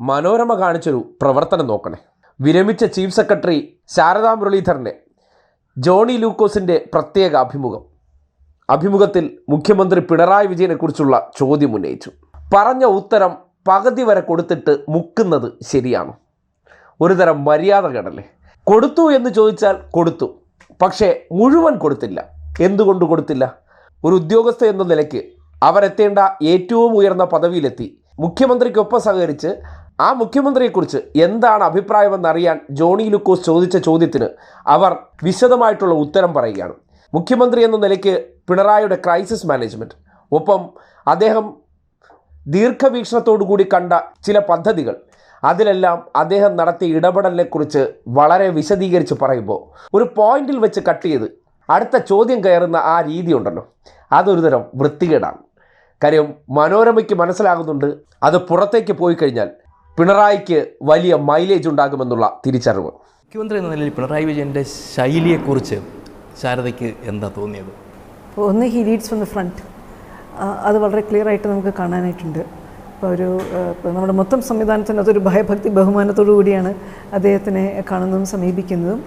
മനോരമ കാണിച്ചൊരു പ്രവർത്തനം നോക്കണേ. വിരമിച്ച ചീഫ് സെക്രട്ടറി ശാരദാ മുരളീധറിന്റെ ജോണി ലൂക്കോസിന്റെ പ്രത്യേക അഭിമുഖം. അഭിമുഖത്തിൽ മുഖ്യമന്ത്രി പിണറായി വിജയനെക്കുറിച്ചുള്ള ചോദ്യം ഉന്നയിച്ചു. പറഞ്ഞ ഉത്തരം പകുതി വരെ കൊടുത്തിട്ട് മുക്കുന്നത് ശരിയാണോ? ഒരുതരം മര്യാദ കേടല്ലേ? കൊടുത്തു എന്ന് ചോദിച്ചാൽ കൊടുത്തു പക്ഷേ മുഴുവൻ കൊടുത്തില്ല. എന്തുകൊണ്ട് കൊടുത്തില്ല? ഒരു ഉദ്യോഗസ്ഥ എന്ന നിലയ്ക്ക് അവരെത്തേണ്ട ഏറ്റവും ഉയർന്ന പദവിയിലെത്തി. മുഖ്യമന്ത്രിക്കൊപ്പം സഹകരിച്ച് ആ മുഖ്യമന്ത്രിയെക്കുറിച്ച് എന്താണ് അഭിപ്രായമെന്നറിയാൻ ജോണി ലുക്കോസ് ചോദിച്ച ചോദ്യത്തിന് അവർ വിശദമായിട്ടുള്ള ഉത്തരം പറയുകയാണ്. മുഖ്യമന്ത്രി എന്ന നിലയ്ക്ക് പിണറായിയുടെ ക്രൈസിസ് മാനേജ്മെന്റ് ഒപ്പം അദ്ദേഹം ദീർഘവീക്ഷണത്തോടു കൂടി കണ്ട ചില പദ്ധതികൾ അതിലെല്ലാം അദ്ദേഹം നടത്തിയ ഇടപെടലിനെക്കുറിച്ച് വളരെ വിശദീകരിച്ച് പറയുമ്പോൾ ഒരു പോയിന്റിൽ വെച്ച് കട്ട് ചെയ്ത് അടുത്ത ചോദ്യം കയറുന്ന ആ രീതി ഉണ്ടല്ലോ അതൊരു തരം വൃത്തികേടാണ്. കാര്യം മനോരമയ്ക്ക് മനസ്സിലാകുന്നുണ്ട് അത് പുറത്തേക്ക് പോയി കഴിഞ്ഞാൽ പിണറായിക്ക് വലിയ മൈലേജ് ഉണ്ടാകുമെന്നുള്ള തിരിച്ചറിവ്. മുഖ്യമന്ത്രി എന്ന നിലയിൽ പിണറായി വിജയന്റെ ശൈലിയെക്കുറിച്ച് ശാരദയ്ക്ക് എന്താ തോന്നിയത്? ഒന്ന് he leads from the front അത് വളരെ ക്ലിയർ ആയിട്ട് നമുക്ക് കാണാനായിട്ടുണ്ട്. ഇപ്പോൾ ഒരു ഇപ്പോൾ നമ്മുടെ മൊത്തം സംവിധാനത്തിനകത്തൊരു ഭയഭക്തി ബഹുമാനത്തോടു കൂടിയാണ് അദ്ദേഹത്തിനെ കാണുന്നതും സമീപിക്കുന്നതും.